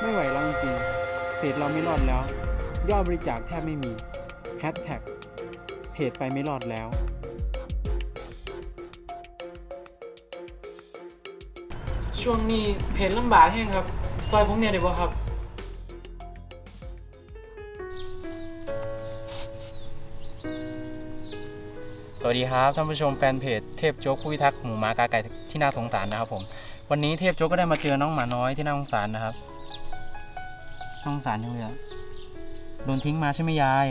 ไม่ไหวแล้วจริงๆเพจเราไม่รอดแล้ว ยอดบริจาคแทบไม่มีแฮชแท็กเพจไปไม่รอดแล้ว ช่วงนี้เพจลำบากแห้งครับ ซอยผมเนี่ยได้บ่ครับ สวัสดีครับท่านผู้ชมแฟนเพจเทพโจ๊กผู้พิทักษ์หมูหมากาไก่ที่น่าสงสารนะครับผม วันนี้เทพโจ๊กก็ได้มาเจอน้องหมาน้อยที่น่าสงสารนะครับ น่าสงสารจังเลยอะโดนทิ้งมาใช่ไหมยาย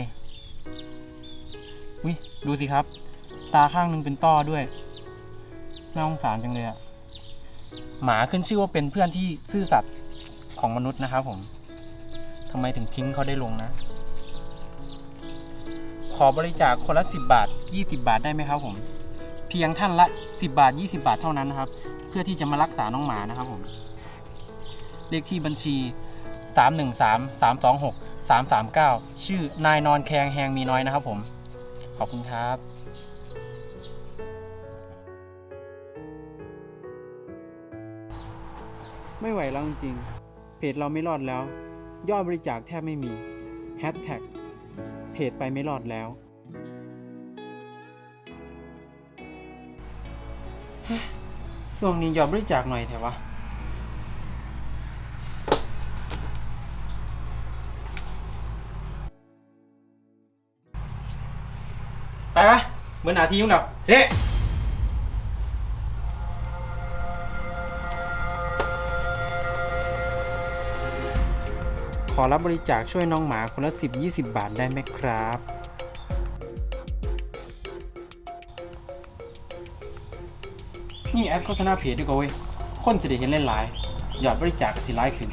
วิดูสิครับ ตาข้างหนึงเป็นต้อด้วย น่าสงสารจังเลยอะหมาขึ้นชื่อว่าเป็นเพื่อนที่ซื่อสัตย์ของมนุษย์นะครับผมทำไมถึงทิ้งเขาได้ลงนะ ขอบริจาคคนละ 10 บาท 20 บาทได้ไหมครับผม เพียงท่านละ 10 บาท 20 บาทเท่านั้นนะครับ เพื่อที่จะมารักษาน้องหมานะครับผม เลขที่บัญชี 313 326 339 ชื่อนายนอนแคงแฮงมีน้อยนะครับผม ขอบคุณครับไม่ไหวแล้วจริงๆเพจเราไม่รอดแล้ว ยอดบริจาคแทบไม่มีแฮชแท็กเพจไปไม่รอดแล้วเฮ้ยช่วงนี้ยอดบริจาคหน่อยเถอะวะ ไปปะเหมือนหนาทียุ่งดับเซขอรับบริจาคช่วยน้องหมาคนละ 10 20 บาทได้ไหมครับ นี่แอดโฆษณาเพจด้วยก็เว้ย คนจะได้เห็นเล่นหลาย ยอดบริจาคสิร้ายขึ้น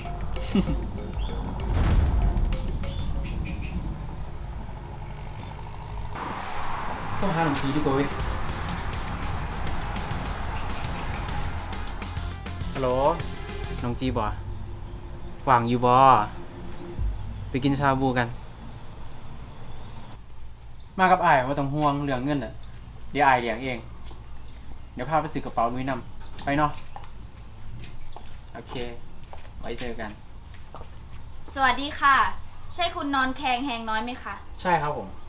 ต้องหาหนังสือดีกว่าเว้ยฮัลโหลน้องจีบอว่างอยู่บอไปกินชาบูกัน มากับไอ้ายว่าต้องห่วงเรื่องเงินอะ เดี๋ยวไอ้ายเลี้ยงเอง เดี๋ยวพาไปซื้อกระเป๋าลุยนำไปเนาะ โอเค ไว้เจอกัน สวัสดีค่ะ ใช่คุณนอนแคงแหงน้อยไหมคะ ใช่ครับผม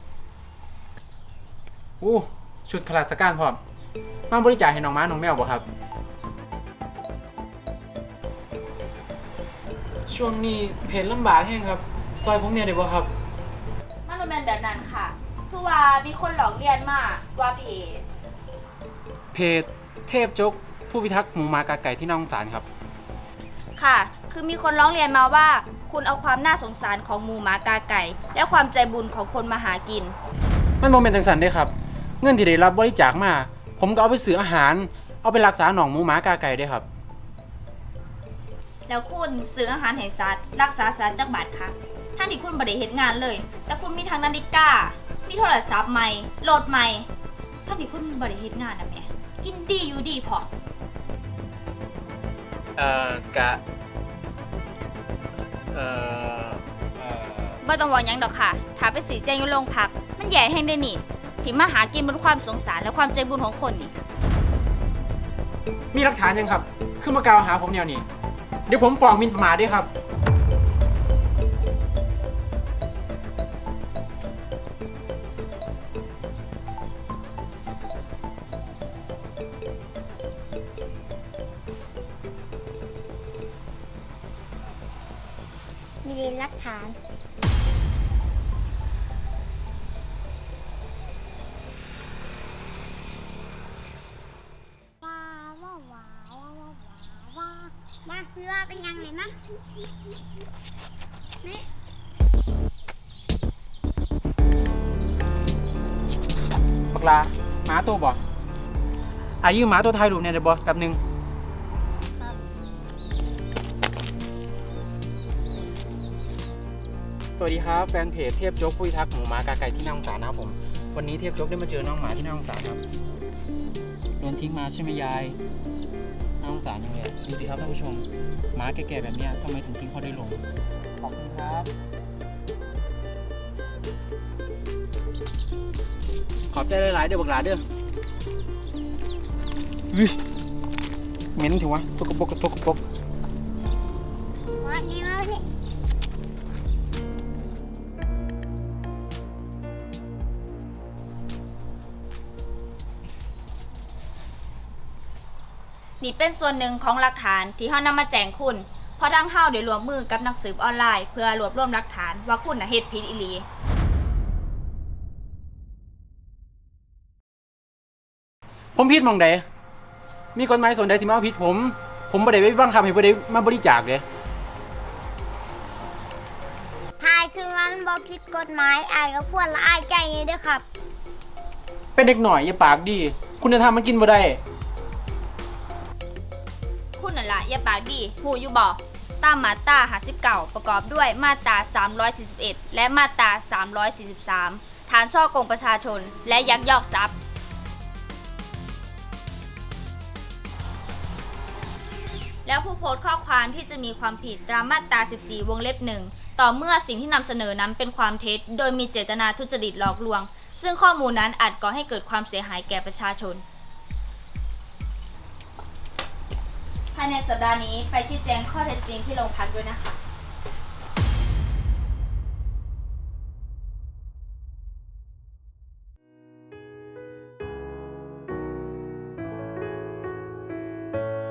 อู้ชุดข้าราชการพร้อมมาบริจาคให้น้องม้าน้องแมวบ่ครับ ช่วงนี้เพจลำบากแห้งครับ ซอยผมเนี่ยได้บ่ครับ มันบ่แมนแบบนั้นค่ะ คือว่ามีคนหลอกเรียนมาว่าเพจเพจเทพจก ผู้พิทักษ์หมูหมากาไก่ที่น่าสงสารครับ ค่ะ คือมีคนร้องเรียนมาว่า คุณเอาความน่าสงสารของหมูหมากาไก่ และความใจบุญของคนมาหากิน มันโมเมนต์จังสันเด้ครับ เงินที่ได้รับบริจาคมา ผมก็เอาไปซื้ออาหาร เอาไปรักษาหนองหมูหมากาไก่เด้ครับ แล้วคุณซื้ออาหารให้สัตว์รักษาสัตว์จากบาทค่ะท่านที่คุณบริเหตุงานเลย แต่คุณมีทางนาฬิกา มีโทรศัพท์ใหม่รถใหม่ ท่านที่คุณบริเหตุงานนะแม่กินดีอยู่ดีพอเอ่อกะเอ่อเอ่อ บ่ต้องบอกหยังดอกค่ะ ถ้าไปสีแจงอยู่โรงพัก มันแย่แห้งได้นี่ ที่มาหากินบนความสงสารและความใจบุญของคนนี่ มีหลักฐานยังครับคือมากล่าวหาผมแนวนี้ เดี๋ยวผมฟ้องหมินประมาทด้วยครับ มีเรียนรักฐาน ว้าวว้าว ว้าวมาพี่ว่าเป็นยังไงนะนี่บักลาหมาตัวบ่อายุหมาตัวไทยรูปเนี่ยเดี๋ยวบ่แป๊บหนึงสวัสดีครับแฟนเพจเทพโจ๊กผู้พิทักษ์หมูหมากาไก่ที่น่าสงสารนะครับผม วันนี้เทพโจ๊กได้มาเจอน้องหมาที่น่าสงสารครับโดนทิ้งมาใช่ไหมยาย น่าสงสารจังเลยอะดูสิครับท่านผู้ชมหมาแก่ๆแบบเนี้ยทำไมถึงทิ้งเขาได้ลง ขอบคุณครับ ขอบใจหลายๆเด้อบักหลาเด้อเฮ้ยเหม็นถือวะตกกระปรกกระตกกระปรก นี่เป็นส่วนหนึ่งของหลักฐานที่เฮานำมาแจ้งคุณ เพราะทางเฮาได้รวมมือกับนักสืบออนไลน์เพื่อรวบรวมหลักฐานว่าคุณน่ะเฮ็ดผิดอีหลี ผมผิดหมองใดมีกฎหมายส่วนใดที่มาเอาผิดผม ผมบ่ได้ไปบังคับให้บ่ได้มาบริจาคเด้ถ่ายคืนวันบอผิดกฎหมายอายก็ควรละอายใจนี่เด้วยครับ เป็นเด็กหน่อยอย่าปากดี คุณธรรมมันกินบ่ได้ คุณนั่นละอย่าปากดีหูอยู่บ่ตามมาตรา59ประกอบด้วยมาตรา 341 และมาตรา 343 ฐานช่อกงประชาชน และยักยอกทรัพย์ แล้วผู้โพสต์ข้อความที่จะมีความผิดตามมาตรา 14 วงเล็บหนึ่งต่อเมื่อสิ่งที่นำเสนอนั้นเป็นความเท็จ โดยมีเจตนาทุจริตหลอกลวง ซึ่งข้อมูลนั้นอาจก่อให้เกิดความเสียหายแก่ประชาชน ภายในสัปดาห์นี้ไปชี้แจงข้อเท็จจริงที่โรงพักด้วยนะคะ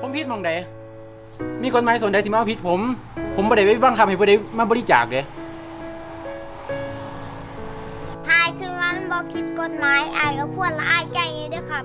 ผมผิดหมองใดมีกฎหมายส่วนใดที่มาเอาผิดผม ผมบ่ได้ไปบังคับให้บ่ได้มาบริจาคเด้ถ่ายคืนวันบอผิดกฎหมายอายก็ควรละอายใจนี่เด้วยครับ